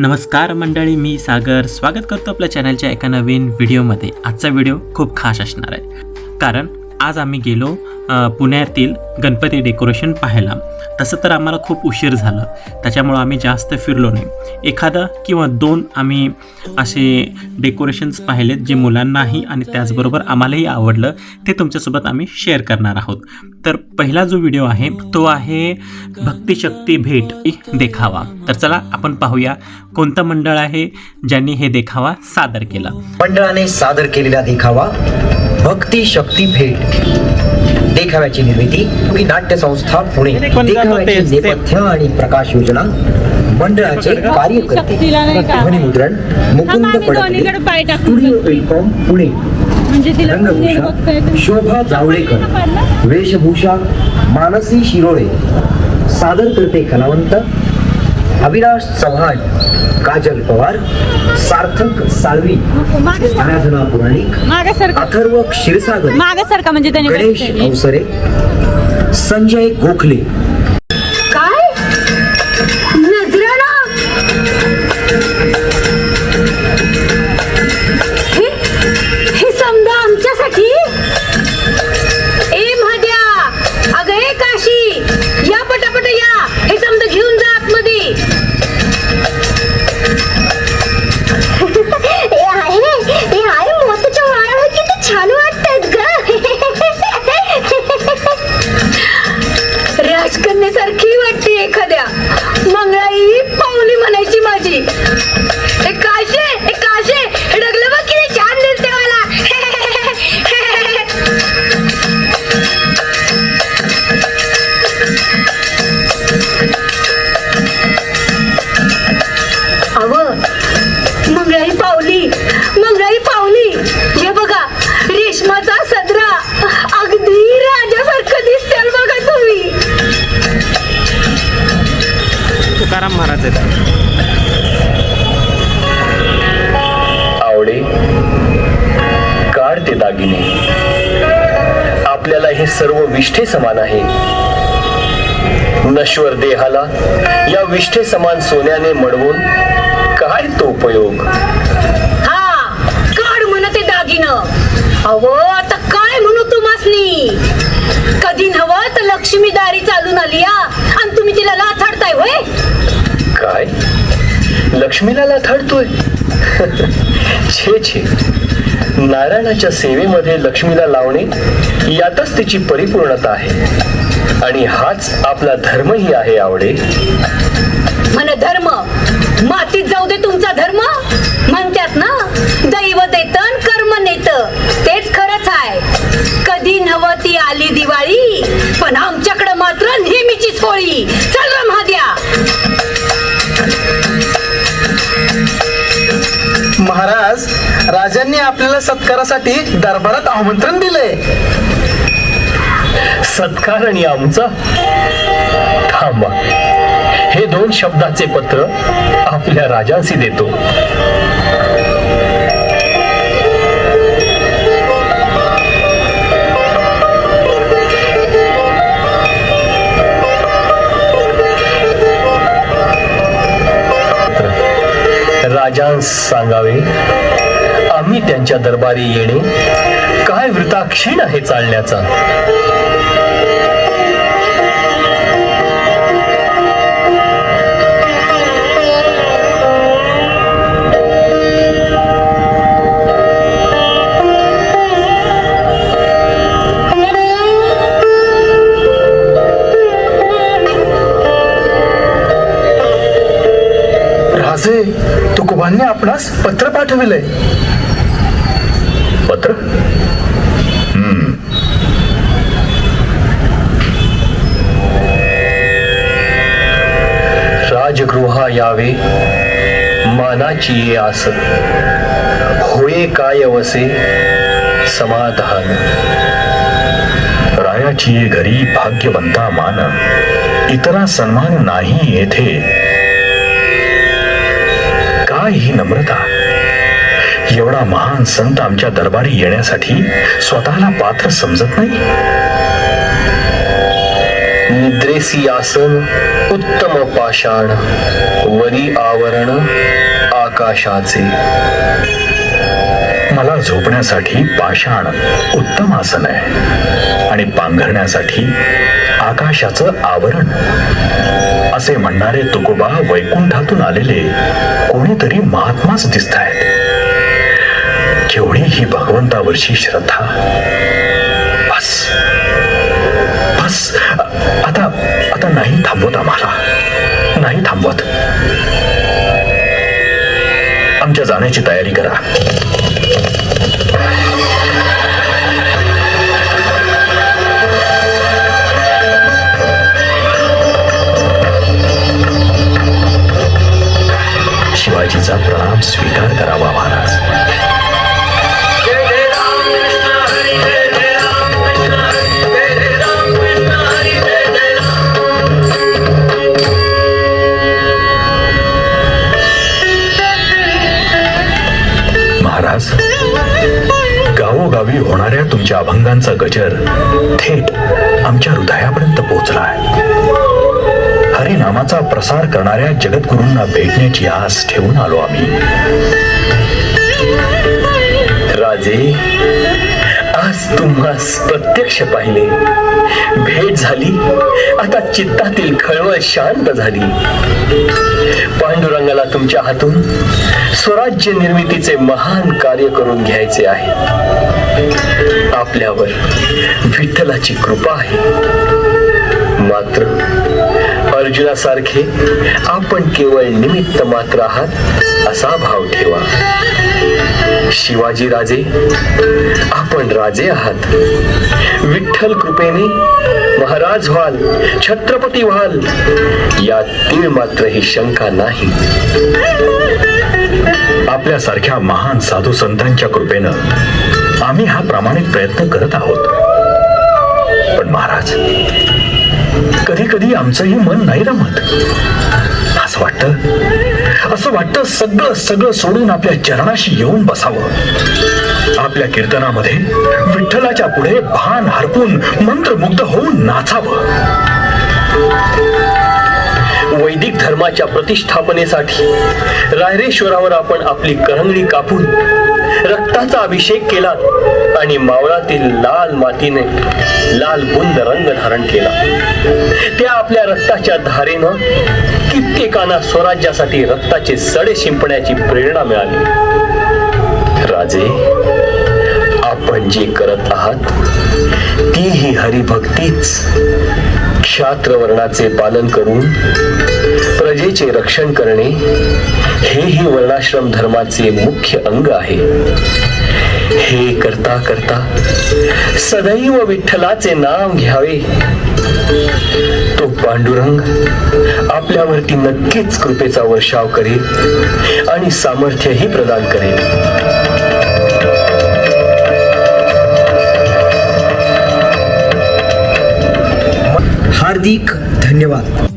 नमस्कार मंडळी मी सागर. स्वागत करतो आपल्या चॅनलच्या एका नवीन व्हिडिओमध्ये आजचा व्हिडिओ खूप खास असणार आहे. कारण आज आम्ही गेलो पुण्यातील गणपती डेकोरेशन पाहायला. तसं तर आम्हाला खूप उशीर झालं. त्याच्यामुळं आम्ही जास्त फिरलो नाही. एखादं किंवा दोन आम्ही असे डेकोरेशन्स पाहिलेत जे मुलांनाही आणि त्याचबरोबर आम्हालाही आवडलं ते तुमच्यासोबत आम्ही शेअर करणार आहोत. तर पहिला जो व्हिडिओ आहे तो आहे भक्तिशक्ती भेट इ देखावा. तर चला आपण पाहूया कोणतं मंडळ आहे ज्यांनी हे देखावा सादर केला. मंडळाने सादर केलेला देखावा. भक्ती शक्ती भेट देखाव्याची निर्मिती ही नाट्य संस्था पुणे देखाव्याचे नेपथ्य आणि प्रकाश योजना मंडळाचे कार्यकर्ते? ध्वनिमुद्रण मुकुंद पडते स्टुडिओ पुणे. म्हणजे. रंगभूषा शोभा जावळेकर. वेशभूषा मानसी शिरोळे. सादर करते कलावंत अविनाश चव्हाण काजल पवार सार्थक साळवी आराधना पुराणिक अथर्व क्षीरसागर म्हणजे त्याने गणेश. अवसरे संजय गोखले विष्ठे समान आहे. नश्वर देहाला या विष्ठे समान सोन्याने मडवून काय तो उपयोग? हा काढ म्हणते दागिनं. अहो आता काय म्हणू तुम्हासनी कधी नवं तर लक्ष्मी दारी चालून आली आणि तुम्ही तिला लाथाडताय होय? काय? लक्ष्मीला लाथाडतोय? छे छे. नारायणाच्या सेवेमध्ये लक्ष्मीला लावणे यातच तिची परिपूर्णता आहे. आणि हाच आपला धर्मही आहे आवडे. म्हण धर्म. मातीत जाऊ दे तुमचा धर्म. म्हणतात ना दैव देतन कर्म नेत. तेच खरंच आहे कधी नवती आली दिवाळी पण आमच्याकडे मात्र नेहमीचीच होळी. चल राजांनी आपल्याला सत्कारासाठी दरबारात आमंत्रण दिले सत्कार आणि आमचा? थांबा. हे दोन शब्दाचे पत्र आपल्या राजांशी देतो. राजांस सांगावे. आम्ही त्यांच्या दरबारी येणे. काय वृताक्षीण आहे चालण्याचा? राजे तुकोबांनी आपणास पत्र पाठविले पत्र? राजगृहा यावे मानाची ये आस होये काय वसे समाधान। रायाची ये घरी भाग्यवंता मान इतरा सन्मान नाही येथे। काय ही नम्रता? एवढा महान संत आमच्या दरबारी येण्यासाठी स्वतःला पात्र समजत नाही? निद्रे ऐसी आसन उत्तम पाषाण वरी आवरण आकाशाचे. मला झोपण्यासाठी पाषाण उत्तम आसन आहे आणि पांघरण्यासाठी आकाशाचं आवरण. असे म्हणणारे तुकोबा वैकुंठातून आलेले कोणीतरी महात्माच दिसत आहेत केवढी ही भगवंतावरची श्रद्धा? बस. बस. आता आता नाही थांबवत आम्हाला. नाही थांबवत. आमच्या जाण्याची तयारी करा. तुमच्या गजर थेट आमच्या हृदयापर्यंत पोहोचलाय हरिनामाचा प्रसार करणाऱ्या जगद्गुरूंना भेटण्याची आस ठेवून आलो आम्ही. राजे तुम्हास प्रत्यक्ष पाहिले. भेट झाली आता चित्तातील खळवळ शांत झाली. पांडुरंगाला तुमच्या हातून स्वराज्य निर्मितीचे महान कार्य करून घ्यायचे आहे. आपल्यावर विठ्ठलाची कृपा आहे. मात्र अर्जुनासारखे आपण केवळ निमित्त मात्र आहात असा भाव ठेवा. शिवाजी राजे आपण राजे आहात. विठ्ठल कृपेने महाराज व्हाल छत्रपती व्हाल यात तीळ मात्र ही शंका नाही. आपल्यासारख्या महान साधू संतांच्या कृपेनं आम्ही हा प्रामाणिक प्रयत्न करत आहोत. पण महाराज कधी कधी आमचंही मन नाही रमत. असं वाटतं असं वाटतं सगळं सगळं सोडून आपल्या चरणाशी येऊन बसावं. आपल्या कीर्तनामध्ये विठ्ठलाच्या पुढे भान हरपून मंत्रमुग्ध होऊन नाचावं. वैदिक धर्माच्या प्रतिष्ठापनेसाठी रायरेश्वरावर आपण आपली करंगळी कापून रक्ताचा अभिषेक केला आणि मावळातील लाल मातीने लाल बुंद रंग धारण केला. त्या आपल्या रक्ताच्या धारेनं कित्येकांना स्वराज्यासाठी रक्ताचे सडे शिंपण्याची प्रेरणा मिळाली. राजे आपण जे करत आहात ती ही हरिभक्तीच. क्षात्रवर्णाचे पालन करून प्रजेचे रक्षण करणे हेही वर्णाश्रम धर्माचे मुख्य अंग आहे. हे करता करता सदैव विठ्ठलाचे नाम घ्यावे. तो पांडुरंग आपल्यावरती नक्कीच कृपेचा वर्षाव करेल आणि सामर्थ्यही प्रदान करेल. हार्दिक धन्यवाद.